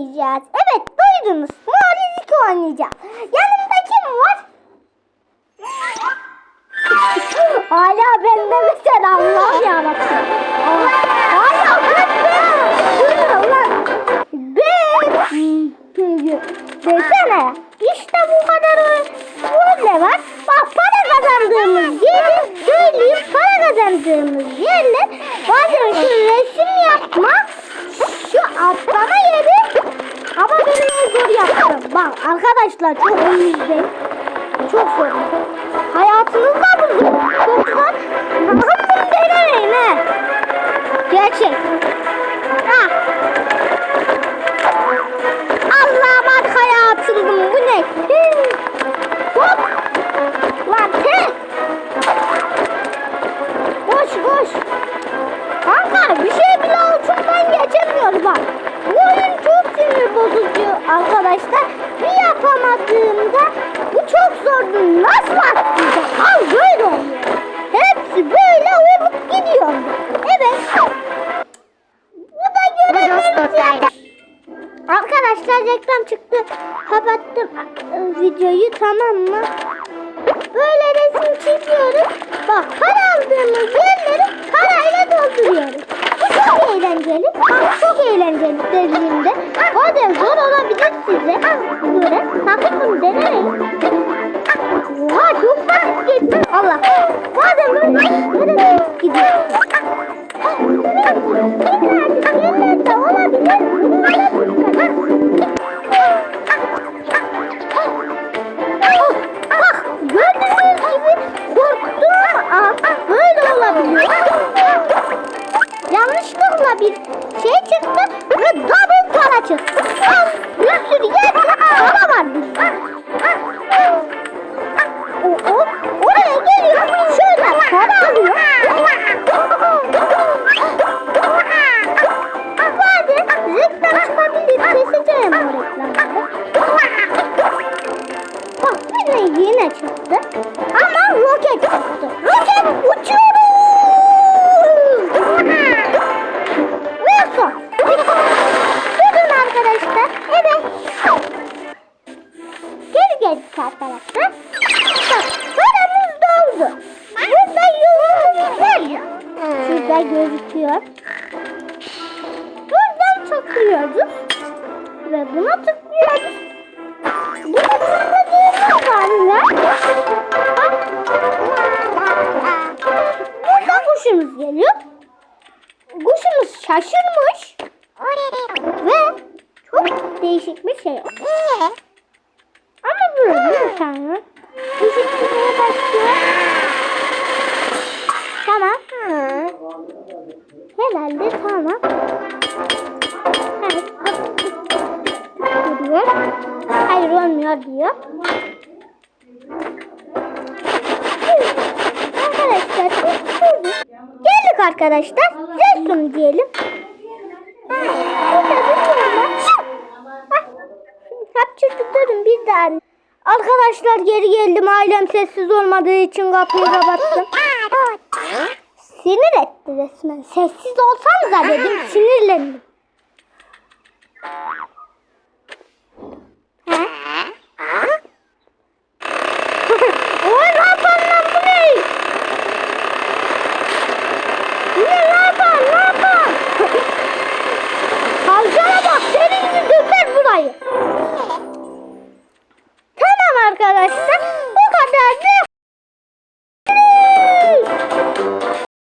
oynayacağız. Evet duydunuz. Mario 2 oynayacağız. Yanımda kim var? Hala bende mesela Allah yarabbim. Hala bende. Ben. Desene. İşte bu kadar böyle var. Bak para kazandığımız yeri söyleyeyim. Para kazandığımız yerler bazen şu resim yapma şu atlama yeri ama ben onu zor yaptım. Bak arkadaşlar çok iyi. Çok zor. Hayatınızda bu zor. Çok zor. Bakın bunu denemeyin he. Gerçek. Ha. Allah'ım bak hayatım bu ne? Hop. Lan te. Koş koş. Kanka bir şey bile uçumdan geçemiyor bak. Bu oyun çok sinir bozucu arkadaşlar. Bir yapamadığımda bu çok zordu. Nasıl atlayacak? Al böyle. Hepsi böyle olup gidiyor. Evet. Bu da görevimiz. Arkadaşlar reklam çıktı. Kapattım e, videoyu tamam mı? Böyle resim çiziyoruz. Bak para yerleri parayla dolduruyoruz. Bu çok eğlenceli. Bak çok eğlenceli dediğimde. Bazen zor size. Göre. Sakın bunu denemeyin. Oha çok basit geçti. Allah. Bazen böyle gidiyor? Bak yine çıktı. Ama roket çıktı. Roket uçuyoruz. Ve son. Durun arkadaşlar. Evet. Geri geldik arkadaşlar. Bak paramız doldu. Burada yıldızımız var. Şurada gözüküyor. Buradan tıklıyoruz. Ve buna tıklıyoruz. Değişik bir şey. Ama böyle bir tane. Değişikliğe başlıyor. Tamam. Herhalde tamam. Evet. Duruyor. Hayır olmuyor diyor. Arkadaşlar geldik arkadaşlar. Resim diyelim. Daha. Arkadaşlar geri geldim. Ailem sessiz olmadığı için kapıyı kapattım. Sinir etti resmen. Sessiz olsanıza dedim sinirlendim.